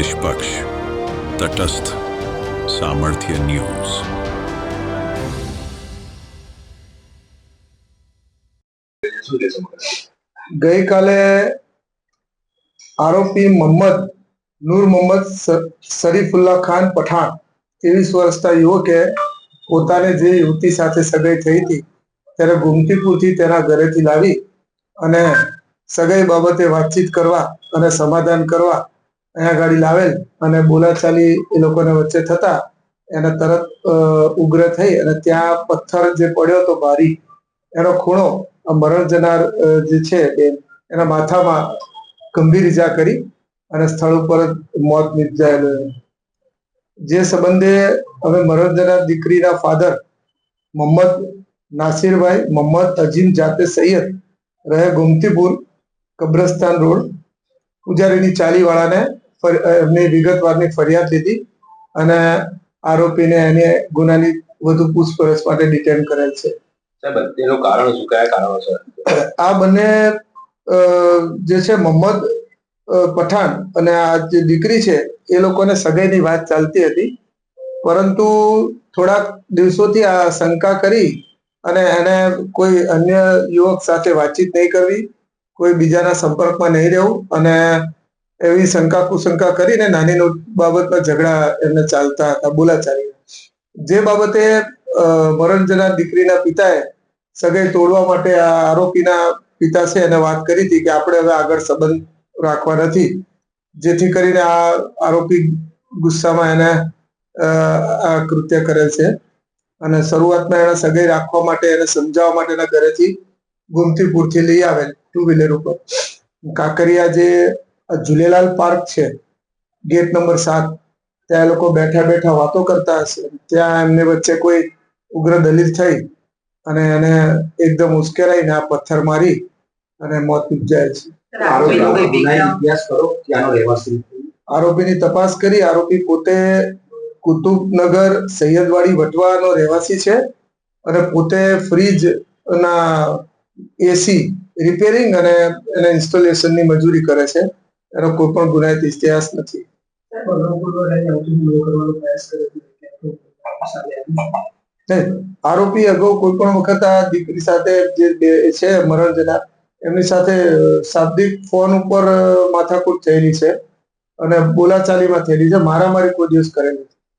નિષ્પક્ષ, તટસ્થ, સામર્થ્ય ન્યૂઝ? ગઈકાલે આરોપી મોહમ્મદ, નૂર મોહમ્મદ શરીફુલ્લા ખાન પઠાણ ત્રેવીસ વર્ષના યુવકે પોતાને જે યુવતી સાથે સગાઈ થઈ હતી, ત્યારે ગુમતીપુરથી તેના ઘરેથી લાવી અને સગાઈ બાબતે વાતચીત કરવા અને સમાધાન કરવા અહીંયા ગાડી લાવેલ અને બોલાચાલી એ લોકોને વચ્ચે થતા એને તરત ઉગ્ર થઈ અને ત્યાં પથ્થર જે પડ્યો હતો ભારી, એનો ખૂણો મરણ જનાર જે છે બેન એના માથામાં ગંભીર ઈજા કરી અને સ્થળ ઉપર મોત નિપજાયેલું જે સંબંધે અમે મરણ જનાર દીકરીના ફાધર મોહમ્મદ નાસિરભાઈ મોહમ્મદ અજીમ જાતે સૈયદ રહે ગોમતીપુર કબ્રસ્તાન રોડ, પૂજારીની ચાલીવાળાને એમની વિગતવારની ફરિયાદ લીધી અને આરોપીને એની ગુનાની વધુ પૂછપરછ માટે ડિટેન કરેલ છે. તેનું કારણ શું? કયા કારણો છે? આ બંને જે છે મોહમ્મદ પઠાણ અને આ જે દીકરી છે એ લોકોને સગાઈની વાત ચાલતી હતી. પરંતુ થોડાક દિવસોથી આ શંકા કરી અને એને કોઈ અન્ય યુવક સાથે વાતચીત નહીં કરવી કોઈ બીજાના સંપર્કમાં નહીં રહેવું અને એવી શંકા કુશંકા કરીને નાની બાબતમાં ઝઘડા એમને ચાલતા હતા બોલાચાલી જે બાબતે મરણજના મરણ દીકરીના પિતાએ સગાઈ તોડવા માટે આ આરોપીના પિતા છે એને વાત કરી હતી કે આપણે હવે આગળ સંબંધ રાખવા નથી. જેથી કરીને આ આરોપી ગુસ્સામાં એને આ કૃત્ય કરેલ છે. અને શરૂઆતમાં એને સગાઈ રાખવા માટે એને સમજાવવા માટે એના ઘરેથી ગુમતીપુરથી લઈ આવેલ, ટુ વ્હીલર ઉપર. કાંકરિયા જે ઝૂલેલાલ પાર્ક છે ગેટ નંબર સાત. ત્યાં એ લોકો બેઠા બેઠા વાતો કરતા હશે. ત્યાં એમને વચ્ચે કોઈ ઉગ્ર દલીલ થઈ અને એને એકદમ ઉશ્કેરાઈને આ પથ્થર મારી અને મોત નિપજાયેલ છે. આરોપીની તપાસ કરી. આરોપી પોતે કુતુબનગર સૈયદવાડી વટવાનો રહેવાસી છે અને પોતે ફ્રીજ ના એસી રિપેરિંગ અને એના ઇન્સ્ટોલેશનની મજૂરી કરે છે. એનો કોઈ પણ ગુનાહિત ઇતિહાસ નથી. આરોપી અગાઉ કોઈ પણ વખત આ દીકરી સાથે જે છે મરણ જનાર એમની સાથે શાબ્દિક ફોન ઉપર માથાકૂટ થયેલી છે અને બોલાચાલીમાં થયેલી છે. મારામારી કોઈ દિવસ કરેલી નથી.